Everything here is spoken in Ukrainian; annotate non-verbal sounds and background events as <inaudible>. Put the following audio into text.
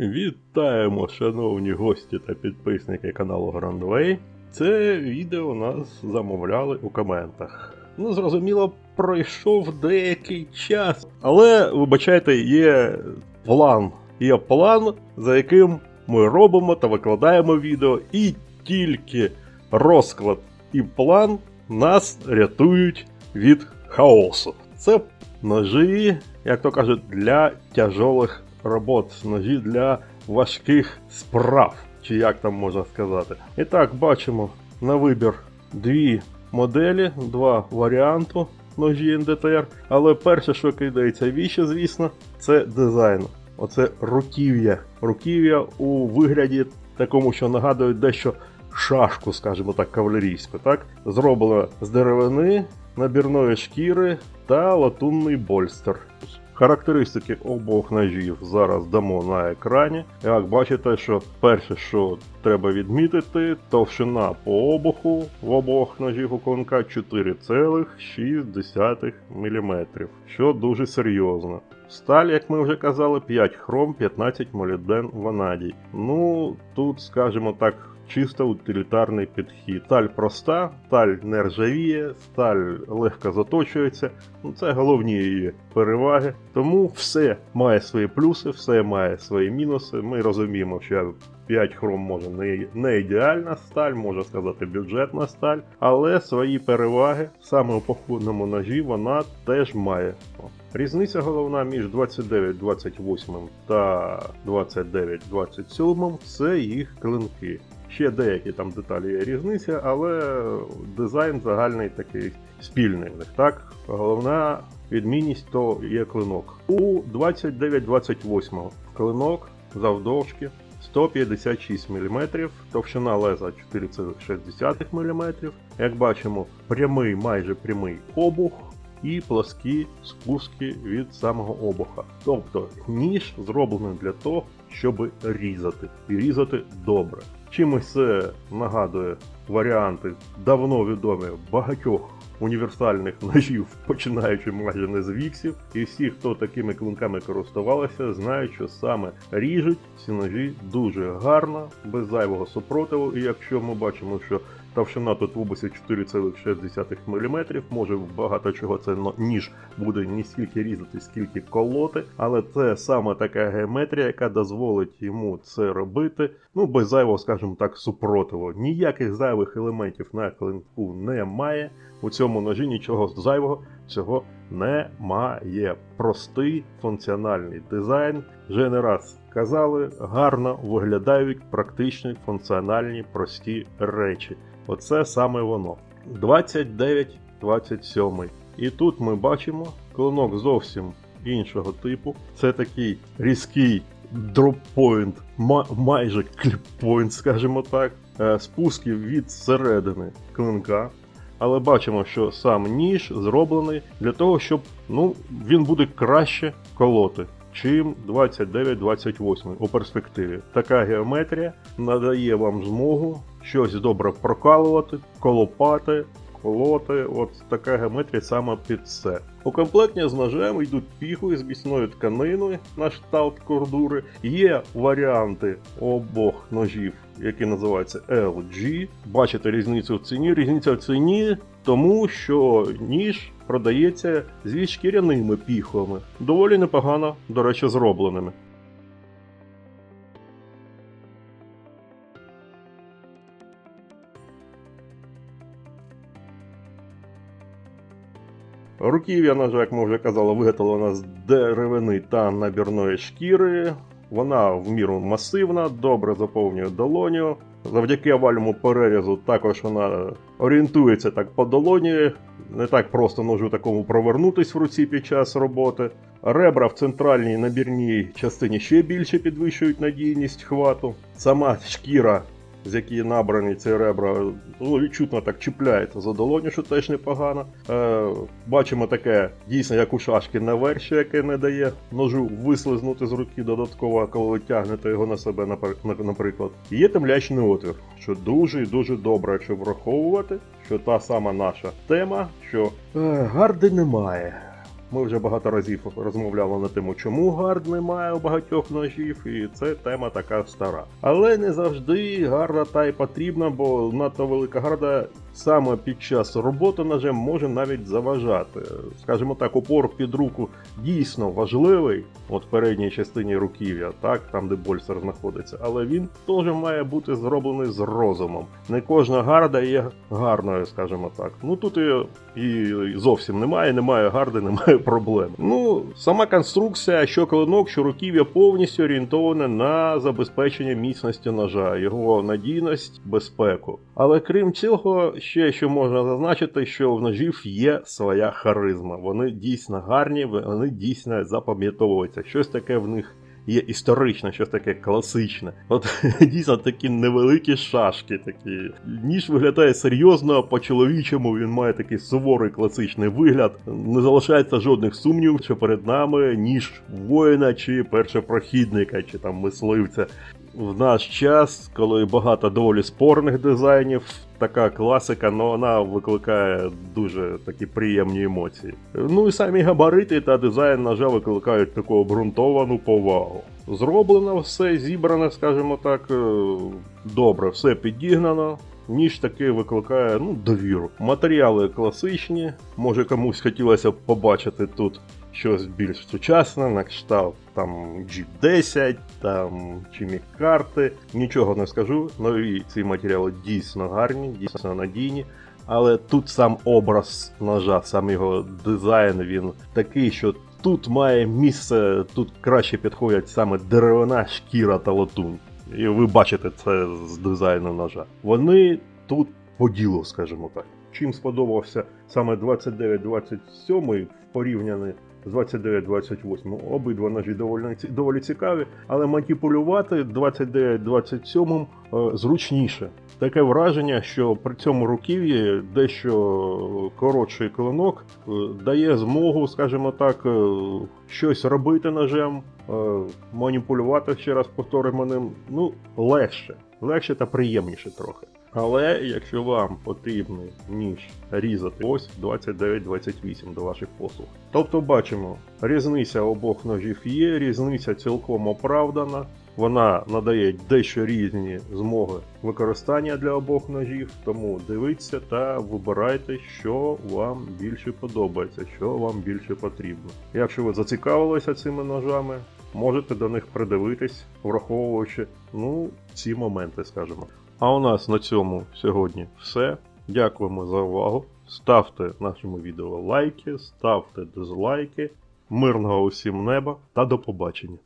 Вітаємо, шановні гості та підписники каналу Grandway. Це відео нас замовляли у коментах. Ну, зрозуміло, пройшов деякий час. Але, вибачайте, є план. Є план, за яким ми робимо та викладаємо відео, і тільки розклад і план нас рятують від хаосу. Це ножі, як то кажуть, для тяжолих робот, ножі для важких справ, чи як там можна сказати. І так, бачимо на вибір дві моделі, два варіанти ножі НДТР. Але перше, що кидається віще, звісно, це дизайн. Оце руків'я. Руків'я у вигляді такому, що нагадує дещо шашку, скажімо так, кавалерійську. Так? Зроблено з деревини, набірної шкіри та латунний больстер. Характеристики обох ножів зараз дамо на екрані. Як бачите, що перше, що треба відмітити, товщина по обуху в обох ножів у клинка 4,6 мм, що дуже серйозно. Сталь, як ми вже казали, 5 хром, 15 молібден ванадій. Ну, тут, скажімо так, чисто утилітарний підхід. Сталь проста, сталь не ржавіє, сталь легко заточується. Ну, це головні її переваги. Тому все має свої плюси, все має свої мінуси. Ми розуміємо, що 5 хром може не, не ідеальна сталь, можна сказати, бюджетна сталь, але свої переваги саме у походному ножі вона теж має. Різниця головна між 29-28 та 29-27 це їх клинки. Ще деякі там деталі є різниця, але дизайн загальний такий спільний. Так, головна відмінність то є клинок. У 29-28 клинок завдовжки 156 мм, товщина леза 4,6 мм. Як бачимо, прямий майже прямий обух і пласкі спуски від самого обуха. Тобто ніж зроблений для того, щоб різати. І різати добре. Чимось це нагадує варіанти давно відомі багатьох універсальних <laughs> ножів, починаючи майже не з віксів. І всі, хто такими клинками користувалися, знають, що саме ріжуть ці ножі дуже гарно, без зайвого супротиву. І якщо ми бачимо, що Товщина тут в області 4,6 мм. Може багато чого це ніж буде не стільки різати, скільки колоти, але це саме така геометрія, яка дозволить йому це робити. Ну, без зайвого, скажімо так, супротиву. Ніяких зайвих елементів на клинку немає. У цьому ножі нічого зайвого цього немає. Простий функціональний дизайн. Вже не раз казали, гарно виглядають практичні, функціональні, прості речі. Оце саме воно. 29-27. І тут ми бачимо клинок зовсім іншого типу. Це такий різкий дроппойнт, ма- майже кліппойнт, скажімо так. Е, Спуски від середини клинка. Але бачимо, що сам ніж зроблений для того, щоб ну, він буде краще колоти, чим 29-28 у перспективі. Така геометрія надає вам змогу щось добре прокалувати, колопати, колоти. От така геометрія саме під це. У комплекті з ножем йдуть піхви з міцної тканини на шталт кордури. Є варіанти обох ножів, які називаються LG. Бачите різницю в ціні. Різниця в ціні, тому що ніж продається зі шкіряними піхвами. Доволі непогано, до речі, зробленими. Руків'я ножа, як ми вже казали, виготовлена з деревини та набірної шкіри. Вона в міру масивна, добре заповнює долоню. Завдяки овальному перерізу також вона орієнтується так по долоні. Не так просто ножу такому провернутись в руці під час роботи. Ребра в центральній набірній частині ще більше підвищують надійність хвату. Сама шкіра, з якої набрані ці ребра, ну, відчутно так чіпляється за долоню, що теж непогано. Е, бачимо таке дійсно, як у шашки наверші, яке не дає ножу вислизнути з руки додатково, коли ви тягнете його на себе, напр- наприклад. І Є темлячний отвір, що дуже і дуже добре, якщо враховувати, що та сама наша тема, що е, гарди немає. Ми вже багато разів розмовляли на тему, чому гард немає у багатьох ножів, і це тема така стара. Але не завжди гарда та й потрібна, бо надто велика гарда саме під час роботи ножем може навіть заважати. Скажімо так, опор під руку дійсно важливий, от в передній частині руків'я, так, там де больстер знаходиться, але він теж має бути зроблений з розумом. Не кожна гарда є гарною, скажімо так. Ну тут і, і зовсім немає, немає гарди, <laughs> немає проблем. Ну, сама конструкція, що клинок, що руків'я повністю орієнтована на забезпечення міцності ножа, його надійність, безпеку. Але крім цього, ще що можна зазначити, що в ножів є своя харизма. Вони дійсно гарні, вони дійсно запам'ятовуються. Щось таке в них є історичне, щось таке класичне. От <laughs> дійсно такі невеликі шашки. Такі. Ніж виглядає серйозно, по-чоловічому він має такий суворий класичний вигляд. Не залишається жодних сумнівів, що перед нами ніж воїна чи першопрохідника, чи там мисливця. В наш час, коли багато доволі спорних дизайнів, така класика, але вона викликає дуже такі приємні емоції. Ну і самі габарити та дизайн ножа викликають таку обґрунтовану повагу. Зроблено все, зібрано, скажімо так, е, добре, все підігнано. Ніж таки викликає ну, довіру. Матеріали класичні. Може комусь хотілося побачити тут щось більш сучасне, на кшталт там G10, там чи карти. Нічого не скажу. Нові ці матеріали дійсно гарні, дійсно надійні. Але тут сам образ ножа, сам його дизайн, він такий, що тут має місце, тут краще підходять саме деревина, шкіра та латунь. І ви бачите це з дизайну ножа. Вони тут по ділу, скажімо так. Чим сподобався саме 29-27 порівняний 29-28. Обидва ножі доволі, доволі цікаві, але маніпулювати 29-27 е, зручніше. Таке враження, що при цьому руків'ї дещо коротший клинок е, дає змогу, скажімо так, е, щось робити ножем, маніпулювати ще раз повторимо ним, ну, легше. Легше та приємніше трохи. Але якщо вам потрібний ніж різати, ось 29-28 до ваших послуг. Тобто бачимо, різниця обох ножів є, різниця цілком оправдана. Вона надає дещо різні змоги використання для обох ножів, тому дивіться та вибирайте, що вам більше подобається, що вам більше потрібно. Якщо ви зацікавилися цими ножами, можете до них придивитись, враховуючи ну, ці моменти, скажімо. А у нас на цьому сьогодні все. Дякуємо за увагу. Ставте нашому відео лайки, ставте дизлайки. Мирного усім неба та до побачення!